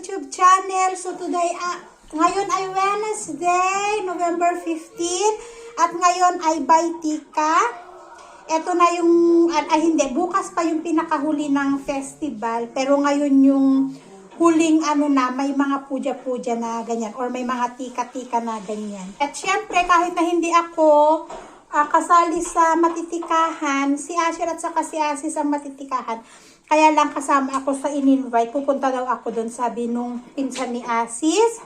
YouTube channel. So today, ah, ngayon ay Wednesday, November 15. At ngayon ay Baitika. Ito na yung, ah, ay hindi, bukas pa yung pinakahuli ng festival. Pero ngayon yung huling ano na, may mga puja-puja na ganyan. Or may mga tika-tika na ganyan. At syempre, kahit na hindi ako ah, kasali sa matitikahan, si Asher at saka si Asis ang matitikahan. Kaya lang kasama ako sa in-invite. Pupunta daw ako doon, sabi nung pinsan ni Asis.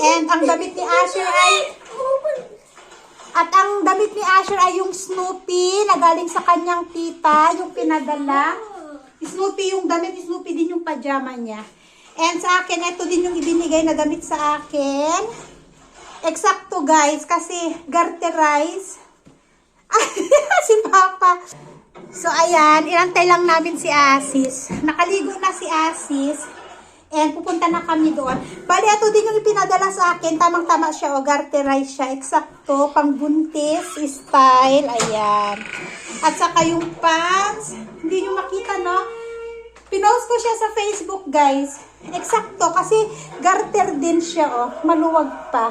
And ang damit ni Asher ay... At ang damit ni Asher ay yung Snoopy na galing sa kanyang tita, yung pinadala. Snoopy yung damit, Snoopy din yung pajama niya. And sa akin, ito din yung ibinigay na damit sa akin. Eksakto guys, kasi garterize. si Papa. So ayan, inantay lang namin si Asis. Nakaligo na si Asis. And pupunta na kami doon. Bali, ito din yung ipinadala sa akin. Tamang-tama siya o garterize siya. Eksakto, pang buntis style. Ayan. At saka yung pants. Hindi nyo makita, no? Pinost ko siya sa Facebook, guys. Eksakto, kasi garter din siya, oh. Maluwag pa.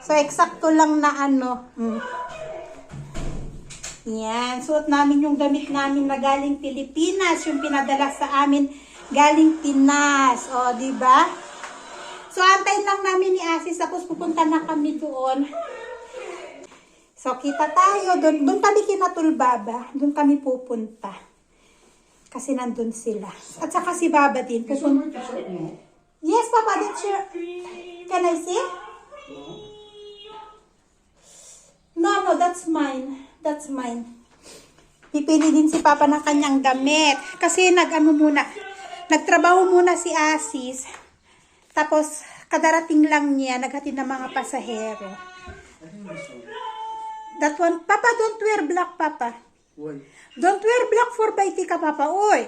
So, eksakto lang na ano. Mm. Yan. Suot namin yung damit namin na galing Pilipinas. Yung pinadala sa amin galing Pinas. O, di ba? So, antayin lang namin ni Asis. Tapos pupunta na kami doon. So, kita tayo. Doon, doon kami kinatulbaba. Doon kami pupunta. Kasi nandun sila. At saka si Baba din. Pupunta. Yes, Papa. That's your... Can I see? No, no, that's mine. That's mine. Pipili din si Papa ng kanyang damit. Kasi nag-ano muna, nagtrabaho muna si Asis. Tapos, kadarating lang niya, naghatid ng mga pasahero. That one, Papa, don't wear black, Papa. Why? Don't wear black for Baitika, Papa. Oy!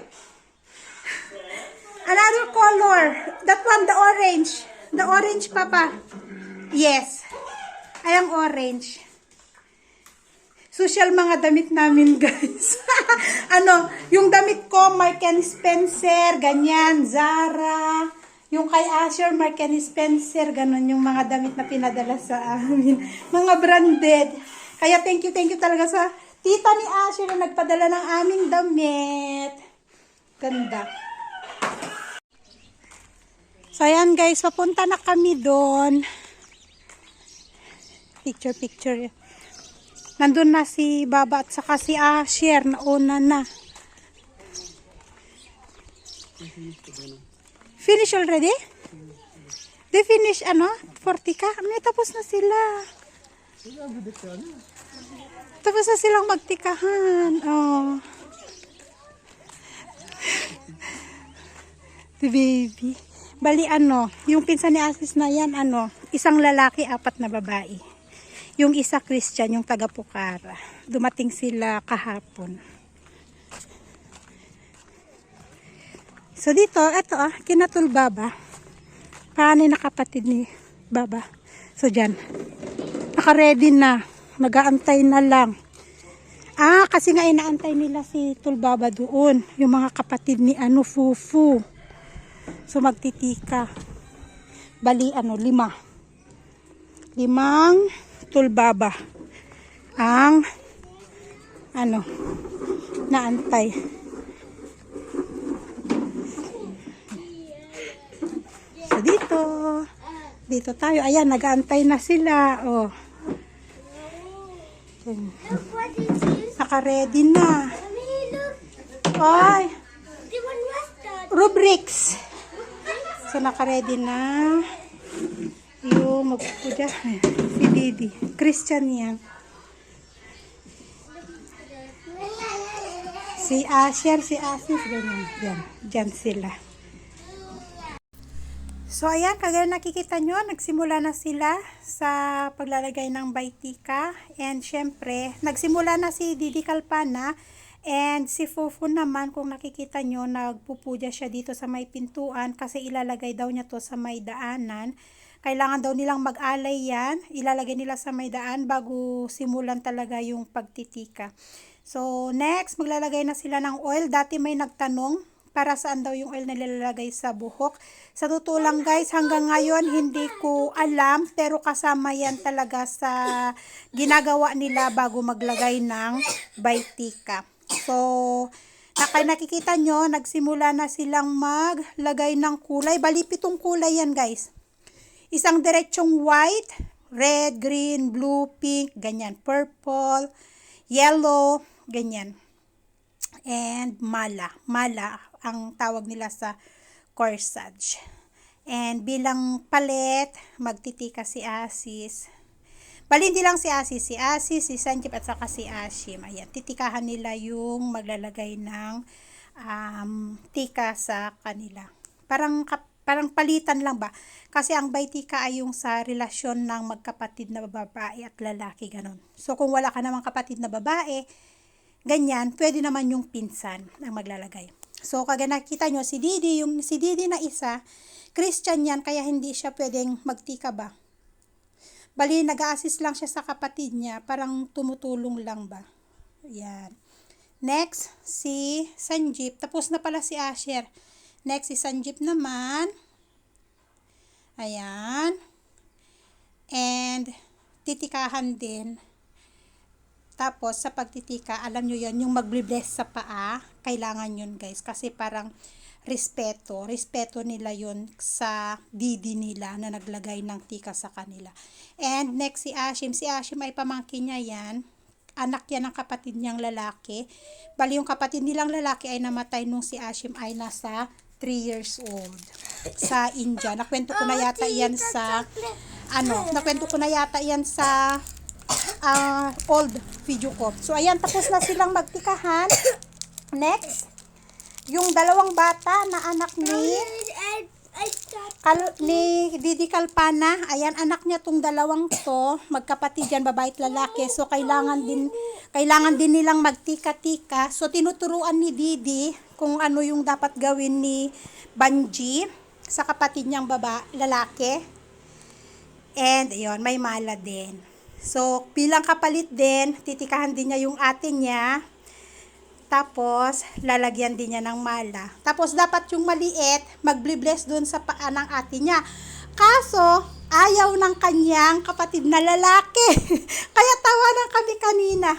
Another color. That one, the orange. The orange, Papa. Yes. Ay, ang orange. Social mga damit namin, guys. ano, yung damit ko, Mark and Spencer, ganyan, Zara. Yung kay Asher, Mark and Spencer, ganun yung mga damit na pinadala sa amin. Mga branded. Kaya thank you, thank you talaga sa tita ni Asher na nagpadala ng aming damit. Ganda. So, ayan guys, papunta na kami doon. Picture, picture. Nandun na si Baba at saka si Asher na una na. Finish already? They finish ano? 40 ka? May tapos na sila. Tapos na silang magtikahan. Oh. The baby. Bali ano, yung pinsan ni Asis na yan, ano, isang lalaki, apat na babae. Yung isa Christian, yung taga Pukara. Dumating sila kahapon. So dito, eto ah, kinatul baba. Paano na kapatid ni Baba? So dyan. Naka-ready na. Nag-aantay na lang. Ah, kasi nga inaantay nila si Tulbaba doon. Yung mga kapatid ni ano, Fufu. So magtitika. Bali ano, lima. Limang tulbaba. Ang ano, naantay. So dito, dito tayo. Ayan, nag-aantay na sila. Oh. Is. Naka-ready na. Mustard. rubrics. So, naka-ready na. Yung magpupuja. Si Didi. Christian yan. Si Asher, si Asis, ganyan. Yan, dyan sila. So, ayan, kagaya nakikita nyo, nagsimula na sila sa paglalagay ng baitika. And, syempre, nagsimula na si Didi Kalpana. And, si Fufu naman, kung nakikita nyo, nagpupuja siya dito sa may pintuan kasi ilalagay daw niya to sa may daanan. Kailangan daw nilang mag-alay yan. Ilalagay nila sa may daan bago simulan talaga yung pagtitika. So, next, maglalagay na sila ng oil. Dati may nagtanong para saan daw yung oil na nilalagay sa buhok. Sa totoo lang guys, hanggang ngayon hindi ko alam pero kasama yan talaga sa ginagawa nila bago maglagay ng Vaitika. So, naka nakikita nyo, nagsimula na silang maglagay ng kulay. Bali, pitong kulay yan guys. Isang diretsong white, red, green, blue, pink, ganyan. Purple, yellow, ganyan. And mala. Mala ang tawag nila sa corsage. And bilang palet, magtitika si Asis. Bali, hindi lang si Asis, si Asis, si Sanjip at saka si Ashim. Ayan, titikahan nila yung maglalagay ng um, tika sa kanila. Parang kap- parang palitan lang ba? Kasi ang baitika ay yung sa relasyon ng magkapatid na babae at lalaki, ganun. So, kung wala ka namang kapatid na babae, ganyan, pwede naman yung pinsan ang maglalagay. So, kagaya nakita nyo, si Didi, yung si Didi na isa, Christian yan, kaya hindi siya pwedeng magtika ba? Bali, nag-assist lang siya sa kapatid niya, parang tumutulong lang ba? Yan. Next, si Sanjip. Tapos na pala si Asher. Next, si Sanjip naman. Ayan. And, titikahan din. Tapos, sa pagtitika, alam nyo yan, yung magble-bless sa paa, kailangan yun guys. Kasi parang respeto. Respeto nila yun sa didi nila na naglagay ng tika sa kanila. And next si Ashim. Si Ashim ay pamangkin niya yan. Anak yan ng kapatid niyang lalaki. Bali yung kapatid nilang lalaki ay namatay nung si Ashim ay nasa 3 years old sa India. Nakwento ko na yata yan sa ano, nakwento ko na yata yan sa ah, old video ko. So, ayan, tapos na silang magtikahan. Next, yung dalawang bata na anak ni. Kal ni Didi Kalpana, ayan anak niya tong dalawang to, magkapatid yan, babae at lalaki. So kailangan din kailangan din nilang magtika-tika. So tinuturuan ni Didi kung ano yung dapat gawin ni Banji sa kapatid niyang baba lalaki. And ayun, may mala din. So bilang kapalit din, titikahan din niya yung ate niya. Tapos, lalagyan din niya ng mala. Tapos, dapat yung maliit, magble-bless dun sa paa ng ate niya. Kaso, ayaw ng kanyang kapatid na lalaki. Kaya tawanan kami kanina.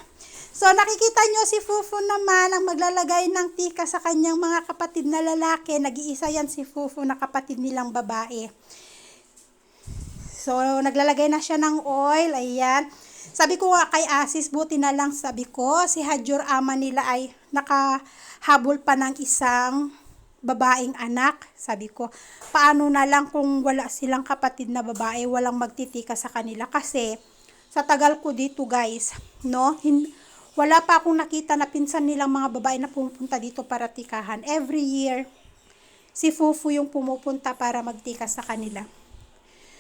So, nakikita nyo si Fufu naman ang maglalagay ng tika sa kanyang mga kapatid na lalaki. Nag-iisa yan si Fufu na kapatid nilang babae. So, naglalagay na siya ng oil. Ayan. Sabi ko nga kay Asis, buti na lang sabi ko, si Hajur ama nila ay nakahabol pa ng isang babaeng anak. Sabi ko, paano na lang kung wala silang kapatid na babae, walang magtitika sa kanila. Kasi, sa tagal ko dito guys, no, hin- wala pa akong nakita na pinsan nilang mga babae na pumupunta dito para tikahan. Every year, si Fufu yung pumupunta para magtika sa kanila.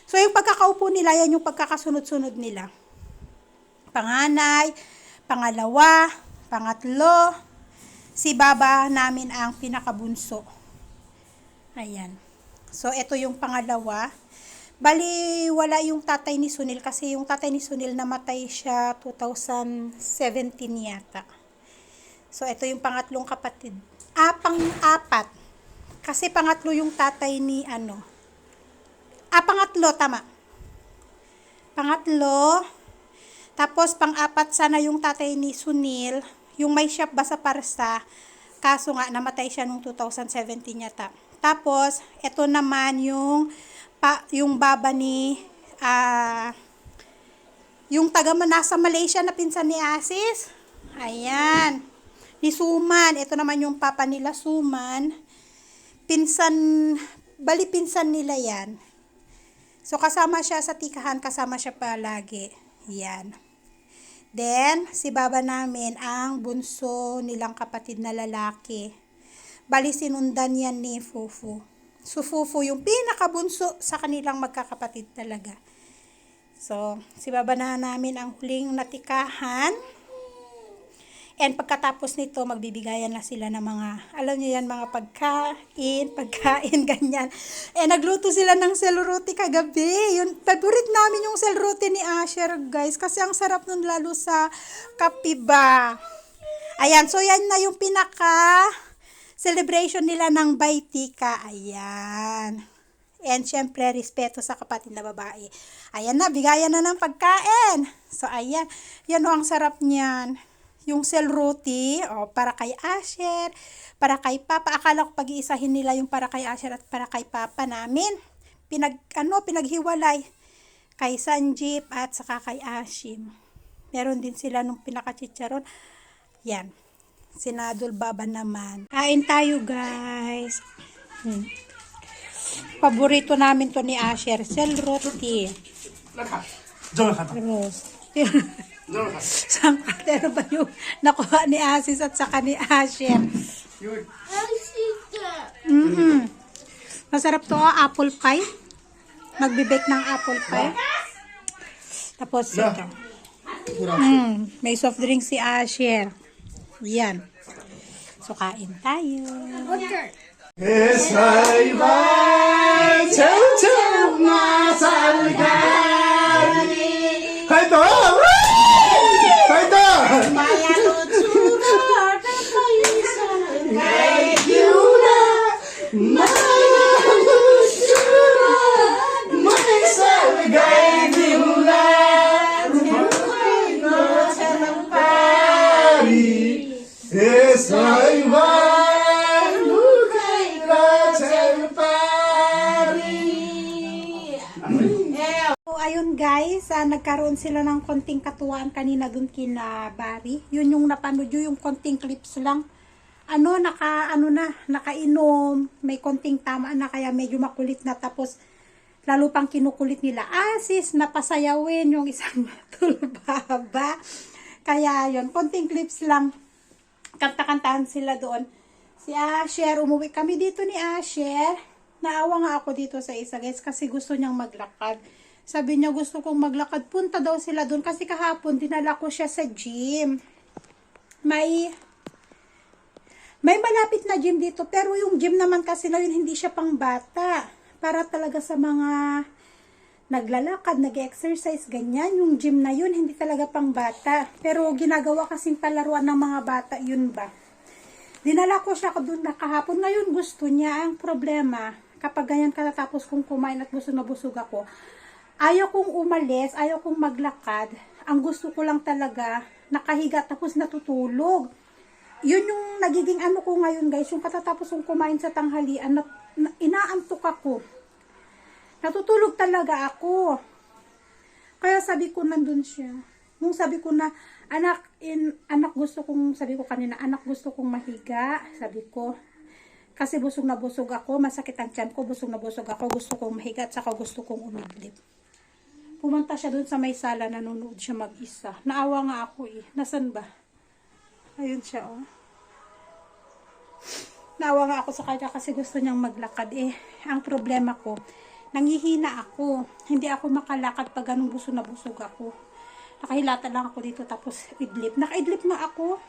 So, yung pagkakaupo nila, yan yung pagkakasunod-sunod nila panganay, pangalawa, pangatlo, si baba namin ang pinakabunso. Ayan. So, ito yung pangalawa. Bali, wala yung tatay ni Sunil kasi yung tatay ni Sunil namatay siya 2017 yata. So, ito yung pangatlong kapatid. Ah, pang-apat. Kasi pangatlo yung tatay ni ano. Ah, pangatlo, tama. Pangatlo, tapos, pang-apat sana yung tatay ni Sunil, yung may shop ba sa Parsa, kaso nga, namatay siya nung 2017 yata. Tapos, ito naman yung, pa, yung baba ni, ah, yung taga nasa Malaysia na pinsan ni Asis. Ayan. Ni Suman. Ito naman yung papa nila, Suman. Pinsan, bali pinsan nila yan. So, kasama siya sa tikahan, kasama siya palagi. Yan. Then, si baba namin ang bunso nilang kapatid na lalaki. Bali, sinundan yan ni Fufu. So, Fufu yung pinakabunso sa kanilang magkakapatid talaga. So, si baba na namin ang huling natikahan. And pagkatapos nito, magbibigayan na sila ng mga, alam niyo yan, mga pagkain, pagkain, ganyan. Eh, nagluto sila ng selruti kagabi. Yun, favorite namin yung selruti ni Asher, guys. Kasi ang sarap nun lalo sa kapiba. Ayan, so yan na yung pinaka celebration nila ng Baitika. Ayan. And syempre, respeto sa kapatid na babae. Ayan na, bigayan na ng pagkain. So, ayan. Yan o, ang sarap niyan. Yung cell roti, o, para kay Asher, para kay Papa. Akala ko pag-iisahin nila yung para kay Asher at para kay Papa namin. Pinag, ano, pinaghiwalay. Kay Sanjeep at saka kay Ashim. Meron din sila nung pinakachicharon. Yan. Sinadol Baba naman. Kain tayo guys. Hmm. Paborito namin to ni Asher. Sel roti. Saan ka? Pero ba yung nakuha ni Asis at saka ni Asher? Mm -mm. Masarap to, oh, apple pie. Magbibake ng apple pie. Tapos ito. Mm, may soft drink si Asher. Yan. So, kain tayo. Isa'y may chuchup na salgari. Kaito! Ayun guys, ah, nagkaroon sila ng konting katuwaan kanina dun kina Barry. Yun yung napanood yun, yung konting clips lang. Ano, naka, ano na, nakainom, may konting tama na kaya medyo makulit na tapos lalo pang kinukulit nila. Ah, sis, napasayawin yung isang tulbaba. Kaya yun, konting clips lang. Kanta-kantahan sila doon. Si Asher, umuwi kami dito ni Asher. Naawa nga ako dito sa isa guys kasi gusto niyang maglakad. Sabi niya gusto kong maglakad. Punta daw sila doon kasi kahapon dinala ko siya sa gym. May may malapit na gym dito pero yung gym naman kasi na yun hindi siya pang bata. Para talaga sa mga naglalakad, nag-exercise, ganyan. Yung gym na yun, hindi talaga pang bata. Pero ginagawa kasing palaruan ng mga bata, yun ba? Dinala ko siya doon na kahapon. Ngayon gusto niya. Ang problema, kapag ganyan katatapos kong kumain at busog na busog ako, ayaw kong umalis, ayaw kong maglakad. Ang gusto ko lang talaga, nakahiga tapos natutulog. Yun yung nagiging ano ko ngayon guys, yung katatapos kong kumain sa tanghalian, na, na, inaantok ako. Natutulog talaga ako. Kaya sabi ko nandun siya. Nung sabi ko na, anak, in, anak gusto kong, sabi ko kanina, anak gusto kong mahiga. Sabi ko, kasi busog na busog ako, masakit ang tiyan ko, busog na busog ako, gusto kong mahiga at saka gusto kong umidlip. Pumunta siya doon sa may sala, nanonood siya mag-isa. Naawa nga ako eh. Nasaan ba? Ayun siya oh. Naawa nga ako sa kanya kasi gusto niyang maglakad eh. Ang problema ko, nangihina ako. Hindi ako makalakad pag ganun busog na busog ako. Nakahilata lang ako dito tapos idlip. Nakaidlip nga ako.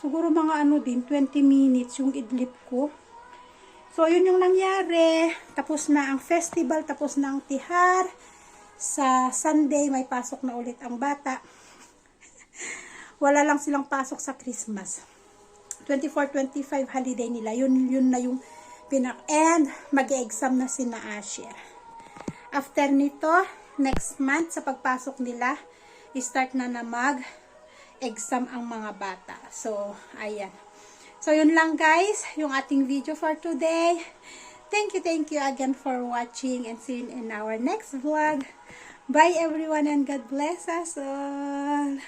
Siguro mga ano din, 20 minutes yung idlip ko. So, yun yung nangyari. Tapos na ang festival, tapos na ang tihar. Sa Sunday, may pasok na ulit ang bata. Wala lang silang pasok sa Christmas. 24-25 holiday nila. Yun, yun na yung pinak... And, mag-exam na si na Asher. After nito, next month, sa pagpasok nila, start na na mag exam ang mga bata. So, ayan. So, yun lang guys, yung ating video for today. Thank you, thank you again for watching and see you in our next vlog. Bye everyone and God bless us all.